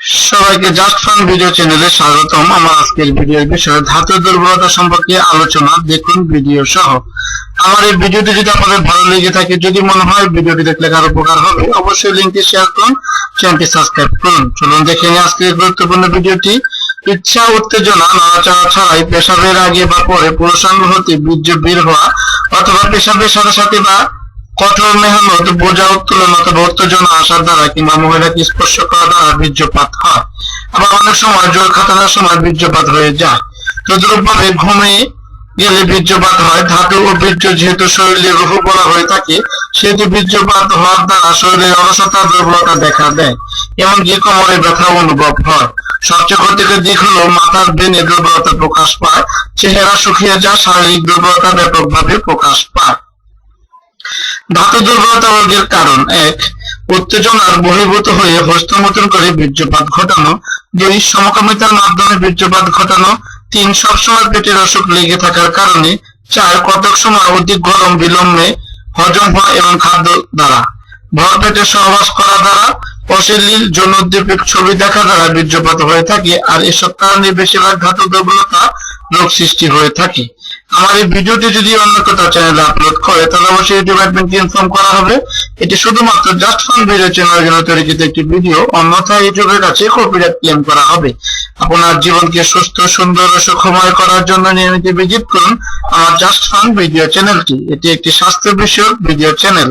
সবাইকে fun video চ্যানেলে স্বাগতম। আমার আজকের ভিডিওর বিষয় ধাতু দুর্বলতা সম্পর্কে আলোচনা। দেখুন ভিডিও সহ। আমার এই ভিডিওটি যদি আপনাদের ভালো লেগে থাকে, যদি মনে হয় ভিডিওটি দেখলে কারও উপকার হবে, অবশ্যই লিঙ্কটি শেয়ার করুন চ্যানেলটি সাবস্ক্রাইব করুন। চলুন দেখে নিই আজকের গুরুত্বপূর্ণ ভিডিওটি ইচ্ছা, উত্তেজনা, নড়াচড়া ছাড়াই পেশাবের আগে বা পরে পুরুষাঙ্গ হতে বীর্য বের হওয়া অথবা পেশাবের সাথে সাথে বা কঠোর মেহনত, বোঝা উত্তোলন অথবা উত্তেজনা আসার দ্বারা কিংবা মহিলাকে স্পর্শ করা দ্বারা বীর্যপাত হয়। আবার অনেক সময় জোর খাটানোর সময় বীর্যপাত হয়ে যায়। তদ্রুপ ভাবে ঘুমিয়ে গেলে বীর্যপাত হয়। ধাতু ও বীর্য যেহেতু শরীরে রুহু বলা হয়ে থাকে, সেহেতু বীর্যপাত হওয়ার দ্বারা শরীরের অলসতা, দুর্বলতা দেখা দেয়। এমনকি কোমরে ব্যথা অনুভব হয়। সবচেয়ে ক্ষতিকর দিক হলো মাথার বেনে দুর্বলতা প্রকাশ পায়, চেহারা শুকিয়ে যা শারীরিক দুর্বলতা ব্যাপকভাবে প্রকাশ পায়। ধাতু দুর্বলতা রোগের কারণ এক উত্তেজনার বহির্ভূত হয়ে হস্তমতন করে বীর্যপাত ঘটানো। দুই, সমকামিতার মাধ্যমে বীর্যপাত ঘটানো। তিন, সবসময় পেটের অসুখ লেগে থাকার কারণে। চার, কতক সময় অধিক গরম বিলম্বে হজম হয় এবং খাদ্য দ্বারা। ভর পেটে সহবাস করা দ্বারা অশ্লীল যৌনোদ্দীপক ছবি দেখা দ্বারা বীর্যপাত হয়ে থাকে আর এসব কারণে বেশিরভাগ ধাতু দুর্বলতা রোগ সৃষ্টি হয়ে থাকে। এই ভিডিওটি যদি অন্য কোথাও চ্যানেলে আপলোড করে, তাহলে অবশ্যই ইউটিউব অ্যাডমিনকে ইনফর্ম করা হবে। এটি শুধুমাত্র জাস্ট ফান ভিডিও চ্যানেলের জন্য তৈরিকৃত একটি ভিডিও অন্যথা ইউটিউবের কাছে কপিরাইট ক্লেম করা হবে। আপনার জীবনকে সুস্থ, সুন্দর ও সুখময় করার জন্য নিয়মিত ভিজিট করুন আমার জাস্ট ফান ভিডিও চ্যানেলটি এটি একটি স্বাস্থ্য বিষয়ক ভিডিও চ্যানেল